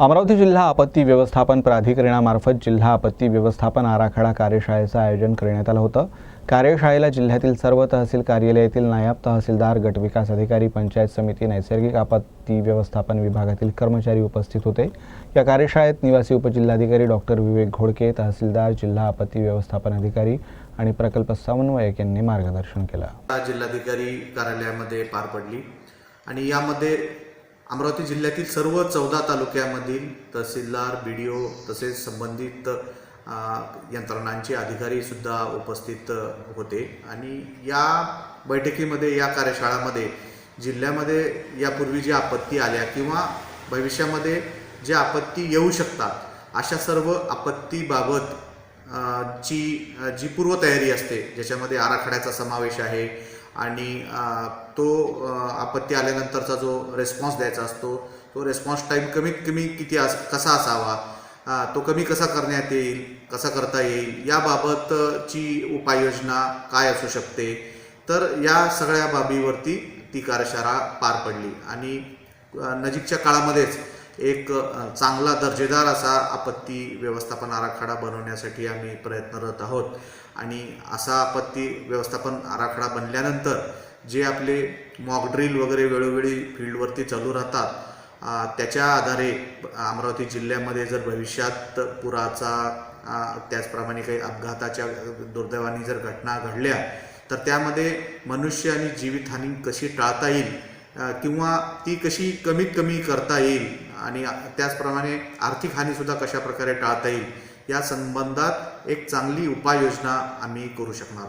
अमरावती जिल्हा आपत्ती व्यवस्थापन प्राधिकरणामार्फत जिल्हा आपत्ती व्यवस्थापन आराखडा कार्यशाळेचं आयोजन करण्यात आलं होतं. कार्यशाळेला जिल्ह्यातील सर्व तहसील कार्यालयातील नायब तहसीलदार गटविकास अधिकारी पंचायत समिती नैसर्गिक आपत्ती व्यवस्थापन विभागातील कर्मचारी उपस्थित होते. या कार्यशाळेत निवासी उपजिल्हाधिकारी डॉक्टर विवेक घोडके तहसीलदार जिल्हा आपत्ती व्यवस्थापन अधिकारी आणि प्रकल्प समन्वयक यांनी मार्गदर्शन केलं. जिल्हाधिकारी कार्यालयामध्ये पार पडली आणि यामध्ये अमरावती जिल्ह्यातील सर्व चौदा तालुक्यामधील तहसीलदार बी डी ओ तसेच संबंधित यंत्रणांचे अधिकारीसुद्धा उपस्थित होते. आणि या बैठकीमध्ये या कार्यशाळामध्ये जिल्ह्यामध्ये यापूर्वी ज्या आपत्ती आल्या किंवा भविष्यामध्ये जे आपत्ती येऊ शकतात अशा सर्व आपत्तीबाबत ची जी पूर्वतयारी असते ज्याच्यामध्ये आराखड्याचा समावेश आहे आणि तो आपत्ती आल्यानंतरचा जो रेस्पॉन्स द्यायचा असतो तो रेस्पॉन्स टाईम कमीत कमी किती अस कसा असावा तो कमी कसा करण्यात येईल कसा करता येईल याबाबतची उपाययोजना काय असू शकते तर या सगळ्या बाबीवरती ती कार्यशाळा पार पडली. आणि नजीकच्या काळामध्येच एक चांगला दर्जेदार असा आपत्ती व्यवस्थापन आराखडा बनवण्यासाठी आम्ही प्रयत्नरत आहोत. आणि असा आपत्ती व्यवस्थापन आराखडा बनल्यानंतर जे आपले मॉक ड्रिल वगैरे वेळोवेळी फील्डवरती चालू राहतात त्याच्या आधारे अमरावती जिल्ह्यामध्ये जर भविष्यात पुराचा त्याचप्रमाणे काही अपघाताच्या दुर्दैवाने जर घटना घडल्या तर त्यामध्ये मनुष्य आणि जीवितहानी कशी टाळता येईल किंवा ती कशी कमीत कमी करता येईल आणि त्याचप्रमाणे आर्थिक हानीसुद्धा कशा प्रकारे टाळता येईल या संबंधात एक चांगली उपाययोजना आम्ही करू शकणार.